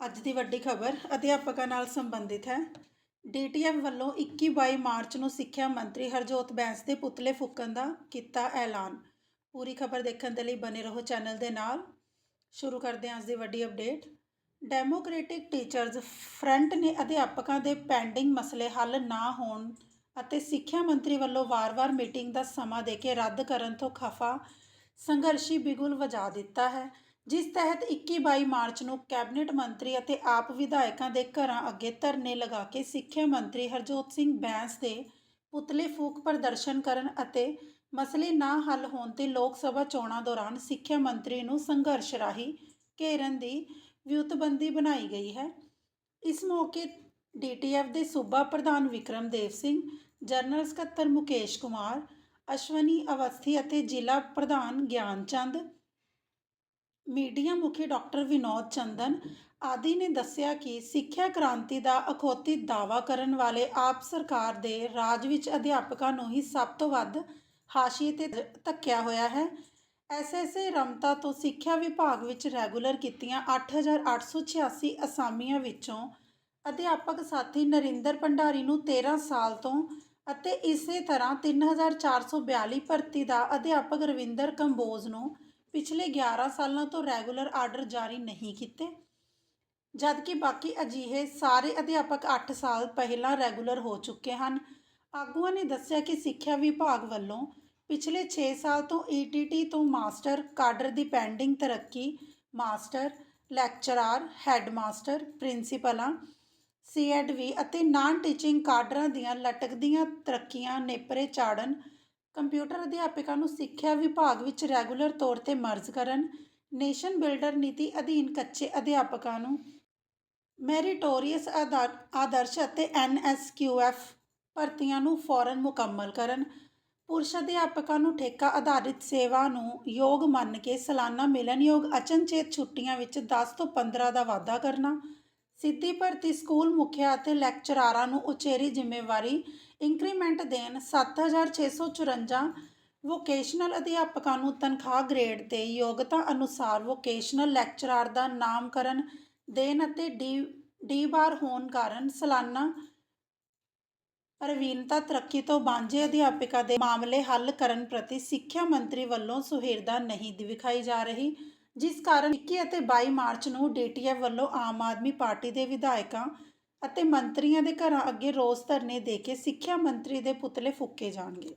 ਅੱਜ ਦੀ ਵੱਡੀ ਖਬਰ ਅਧਿਆਪਕਾਂ ਨਾਲ ਸੰਬੰਧਿਤ ਹੈ। ਡੀਟੀਐਫ ਵੱਲੋਂ 21-22 ਮਾਰਚ ਨੂੰ ਸਿੱਖਿਆ ਮੰਤਰੀ ਹਰਜੋਤ ਬੈਂਸ ਦੇ ਪੁਤਲੇ ਫੂਕਣ ਦਾ ਕੀਤਾ ਐਲਾਨ। ਪੂਰੀ ਖਬਰ ਦੇਖਣ ਦੇ ਲਈ ਬਨੇ ਰਹੋ ਚੈਨਲ ਦੇ ਨਾਲ। ਸ਼ੁਰੂ ਕਰਦੇ ਹਾਂ ਅੱਜ ਦੀ ਵੱਡੀ ਅਪਡੇਟ। ਡੈਮੋਕ੍ਰੈਟਿਕ ਟੀਚਰਜ਼ ਫਰੰਟ ਨੇ ਅਧਿਆਪਕਾਂ ਦੇ ਪੈਂਡਿੰਗ ਮਸਲੇ ਹੱਲ ਨਾ ਹੋਣ ਅਤੇ ਸਿੱਖਿਆ ਮੰਤਰੀ ਵੱਲੋਂ ਵਾਰ-ਵਾਰ ਮੀਟਿੰਗ ਦਾ ਸਮਾਂ ਦੇ ਕੇ ਰੱਦ ਕਰਨ ਤੋਂ ਖਫਾ ਸੰਘਰਸ਼ੀ ਬਿਗੁਲ ਵਜਾ ਦਿੱਤਾ ਹੈ। ਜਿਸ ਤਹਿਤ 21-22 ਮਾਰਚ ਨੂੰ ਕੈਬਨਿਟ ਮੰਤਰੀ ਅਤੇ ਆਪ ਵਿਧਾਇਕਾਂ ਦੇ ਘਰਾਂ ਅੱਗੇ ਧਰਨੇ ਲਗਾ ਕੇ ਸਿੱਖਿਆ ਮੰਤਰੀ ਹਰਜੋਤ ਸਿੰਘ ਬੈਂਸ ਦੇ ਪੁਤਲੇ ਫੂਕ ਪ੍ਰਦਰਸ਼ਨ ਕਰਨ ਅਤੇ ਮਸਲੇ ਨਾ ਹੱਲ ਹੋਣ ਤੇ ਲੋਕ ਸਭਾ ਚੋਣਾਂ ਦੌਰਾਨ ਸਿੱਖਿਆ ਮੰਤਰੀ ਨੂੰ ਸੰਘਰਸ਼ ਰਾਹੀਂ ਘੇਰਨ ਦੀ ਵਿਉਤਬੰਦੀ ਬਣਾਈ ਗਈ ਹੈ। ਇਸ ਮੌਕੇ ਡੀਟੀਐਫ ਦੇ ਸੂਬਾ ਪ੍ਰਧਾਨ ਵਿਕਰਮਦੇਵ ਸਿੰਘ, ਜਨਰਲ ਸਕੱਤਰ ਮੁਕੇਸ਼ ਕੁਮਾਰ, ਅਸ਼ਵਨੀ ਅਵਸਥੀ ਅਤੇ ਜ਼ਿਲ੍ਹਾ ਪ੍ਰਧਾਨ ਗਿਆਨ ਚੰਦ ਮੀਡੀਆ ਮੁਖੀ ਡਾਕਟਰ ਵਿਨੋਦ ਚੰਦਨ ਆਦਿ ਨੇ ਦੱਸਿਆ ਕਿ ਸਿੱਖਿਆ ਕ੍ਰਾਂਤੀ ਦਾ ਅਖੌਤੀ ਦਾਅਵਾ ਕਰਨ ਵਾਲੇ ਆਪ ਸਰਕਾਰ ਦੇ ਰਾਜ ਵਿੱਚ ਅਧਿਆਪਕਾਂ ਨੂੰ ਹੀ ਸਭ ਤੋਂ ਵੱਧ ਹਾਸ਼ੀਏ ਤੇ ਧੱਕਿਆ ਹੋਇਆ ਹੈ। ਐਸਐਸਏ ਰਮਤਾ ਤੋਂ ਸਿੱਖਿਆ ਵਿਭਾਗ ਵਿੱਚ ਰੈਗੂਲਰ ਕੀਤੀਆਂ 8886 ਅਸਾਮੀਆਂ ਵਿੱਚੋਂ ਅਧਿਆਪਕ ਸਾਥੀ ਨਰਿੰਦਰ ਭੰਡਾਰੀ ਨੂੰ 13 ਸਾਲ ਤੋਂ ਅਤੇ ਇਸੇ ਤਰ੍ਹਾਂ 3442 ਭਰਤੀ ਦਾ ਅਧਿਆਪਕ ਰਵਿੰਦਰ ਕੰਬੋਜ ਨੂੰ ਪਿਛਲੇ 11 ਸਾਲਾਂ ਤੋਂ ਰੈਗੂਲਰ ਆਰਡਰ ਜਾਰੀ ਨਹੀਂ ਕੀਤੇ। ਜਦਕਿ ਬਾਕੀ ਅਜਿਹੇ ਸਾਰੇ ਅਧਿਆਪਕ 8 ਸਾਲ ਪਹਿਲਾਂ ਰੈਗੂਲਰ ਹੋ ਚੁੱਕੇ ਹਨ, ਆਗੂਆਂ ਨੇ ਦੱਸਿਆ ਕਿ ਸਿੱਖਿਆ ਵਿਭਾਗ ਵੱਲੋਂ ਪਿਛਲੇ 6 ਸਾਲ ਤੋਂ ਈਟੀਟੀ ਤੋਂ ਮਾਸਟਰ, ਕਾਡਰ ਦੀ ਪੈਂਡਿੰਗ ਤਰੱਕੀ, ਮਾਸਟਰ, ਲੈਕਚਰਾਰ, ਹੈੱਡਮਾਸਟਰ, ਪ੍ਰਿੰਸੀਪਲਾਂ ਸੀਐਡਵੀ ਅਤੇ ਨਾਨ ਟੀਚਿੰਗ ਕਾਡਰਾਂ ਦੀਆਂ ਲਟਕਦੀਆਂ ਤਰੱਕੀਆਂ ਨੇਪਰੇ ਚਾੜਨ ਕੰਪਿਊਟਰ ਅਧਿਆਪਕਾਂ ਨੂੰ ਸਿੱਖਿਆ ਵਿਭਾਗ ਵਿੱਚ ਰੈਗੂਲਰ ਤੌਰ ਤੇ ਮਰਜ ਕਰਨ, ਨੇਸ਼ਨ ਬਿਲਡਰ ਨੀਤੀ ਅਧੀਨ ਕੱਚੇ ਅਧਿਆਪਕਾਂ ਨੂੰ ਮੈਰੀਟੋਰੀਅਸ ਆਦਰਸ਼ ਅਤੇ ਐਨਐਸਕਿਊਐਫ ਭਰਤੀਆਂ ਨੂੰ ਫੌਰਨ ਮੁਕੰਮਲ ਕਰਨ, ਪੁਰਸ਼ ਅਧਿਆਪਕਾਂ ਨੂੰ ਠੇਕਾ ਆਧਾਰਿਤ ਸੇਵਾ ਨੂੰ ਯੋਗ ਮੰਨ ਕੇ ਸਾਲਾਨਾ ਮਿਲਣਯੋਗ ਅਚਨਚੇਤ ਛੁੱਟੀਆਂ ਵਿੱਚ 10 ਤੋਂ 15 ਦਾ ਵਾਧਾ ਕਰਨਾ ਸਿੱਧੀ ਭਰਤੀ ਸਕੂਲ ਮੁਖੀਆ ਅਤੇ ਲੈਕਚਰਾਰਾਂ ਨੂੰ ਉਚੇਰੀ ਜ਼ਿੰਮੇਵਾਰੀ ਇੰਕਰੀਮੈਂਟ ਦੇਣ 7654 ਵੋਕੇਸ਼ਨਲ ਅਧਿਆਪਕਾਂ ਨੂੰ ਤਨਖਾਹ ਗ੍ਰੇਡ ਤੇ ਯੋਗਤਾ ਅਨੁਸਾਰ ਵੋਕੇਸ਼ਨਲ ਲੈਕਚਰਾਰ ਦਾ ਨਾਮਕਰਨ ਦੇਣ ਅਤੇ ਡੀ ਡੀ ਬਾਰ ਹੋਣ ਕਾਰਨ ਸਾਲਾਨਾ ਪ੍ਰਵੀਨਤਾ ਤਰੱਕੀ ਤੋਂ ਵਾਂਝੇ ਅਧਿਆਪਕਾਂ ਦੇ ਮਾਮਲੇ ਹੱਲ ਕਰਨ ਪ੍ਰਤੀ ਸਿੱਖਿਆ ਮੰਤਰੀ ਵੱਲੋਂ ਸੁਹਿਰਦਾ ਨਹੀਂ ਦਿਖਾਈ ਜਾ ਰਹੀ। ਜਿਸ ਕਾਰਨ 21 ਅਤੇ 22 ਮਾਰਚ ਨੂੰ ਡੀਟੀਐਫ ਵੱਲੋਂ ਆਮ ਆਦਮੀ ਪਾਰਟੀ ਦੇ ਵਿਧਾਇਕਾਂ ਅਤੇ ਮੰਤਰੀਆਂ ਦੇ ਘਰਾਂ ਅੱਗੇ ਰੋਸ ਧਰਨੇ ਦੇ ਕੇ ਸਿੱਖਿਆ ਮੰਤਰੀ ਦੇ ਪੁਤਲੇ ਫੂਕੇ ਜਾਣਗੇ।